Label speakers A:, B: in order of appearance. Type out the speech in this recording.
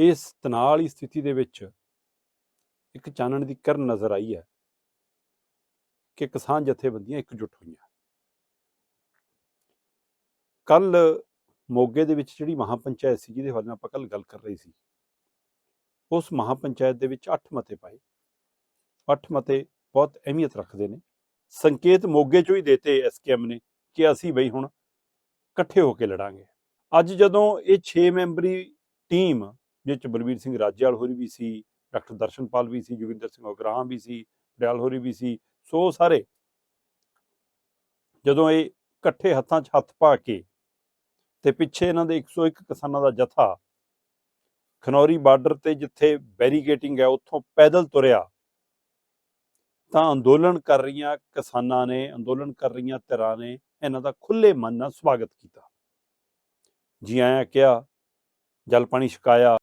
A: ਇਸ ਤਣਾਅ ਵਾਲੀ ਸਥਿਤੀ ਦੇ ਵਿੱਚ ਇੱਕ ਚਾਨਣ ਦੀ ਕਿਰਨ ਨਜ਼ਰ ਆਈ ਹੈ ਕਿ ਕਿਸਾਨ ਜਥੇਬੰਦੀਆਂ ਇਕਜੁੱਟ ਹੋਈਆਂ। ਕੱਲ ਮੋਗੇ ਦੇ ਵਿੱਚ ਜਿਹੜੀ ਮਹਾਪੰਚਾਇਤ ਸੀ, ਜਿਹਦੇ ਬਾਰੇ ਆਪਾਂ ਕੱਲ ਗੱਲ ਕਰ ਰਹੇ ਸੀ, ਉਸ ਮਹਾਪੰਚਾਇਤ ਦੇ ਵਿੱਚ 8 ਮਤੇ ਪਾਏ। 8 ਮਤੇ ਬਹੁਤ ਅਹਿਮੀਅਤ ਰੱਖਦੇ ਨੇ। ਸੰਕੇਤ ਮੋਗੇ ਚੋਂ ਹੀ ਦੇਤੇ ਐਸਕੇਐਮ ਨੇ ਕਿ ਅਸੀਂ ਬਈ ਹੁਣ ਇਕੱਠੇ ਹੋ ਕੇ ਲੜਾਂਗੇ। ਅੱਜ ਜਦੋਂ ਇਹ 6 ਮੈਂਬਰੀ ਟੀਮ ਜਿਸ ਚ ਬਲਬੀਰ ਸਿੰਘ ਰਾਜੇਵਾਲ ਹੋਰੀ ਵੀ ਸੀ, ਡਾਕਟਰ ਦਰਸ਼ਨਪਾਲ ਵੀ ਸੀ, ਜੋਗਿੰਦਰ ਸਿੰਘ ਉਗਰਾਹਾਂ ਵੀ ਸੀ, ਪਟਿਆਲ ਹੋਰੀ ਵੀ ਸੀ, ਸੋ ਸਾਰੇ ਜਦੋਂ ਇਹ ਇਕੱਠੇ ਹੱਥਾਂ 'ਚ ਹੱਥ ਪਾ ਕੇ ਤੇ ਪਿੱਛੇ ਇਹਨਾਂ ਦੇ 101 ਕਿਸਾਨਾਂ ਦਾ ਜਥਾ ਖਨੌਰੀ ਬਾਰਡਰ ਤੇ ਜਿੱਥੇ ਬੈਰੀਕੇਟਿੰਗ ਹੈ, ਉੱਥੋਂ ਪੈਦਲ ਤੁਰਿਆ, ਤਾਂ ਅੰਦੋਲਨ ਕਰ ਰਹੀਆਂ ਕਿਸਾਨਾਂ ਨੇ, ਅੰਦੋਲਨ ਕਰ ਰਹੀਆਂ ਧਿਰਾਂ ਨੇ ਇਹਨਾਂ ਦਾ ਖੁੱਲੇ ਮਨ ਨਾਲ ਸਵਾਗਤ ਕੀਤਾ। ਜੀ ਆਇਆਂ ਕਿਹਾ, ਜਲ ਪਾਣੀ ਛਕਾਇਆ।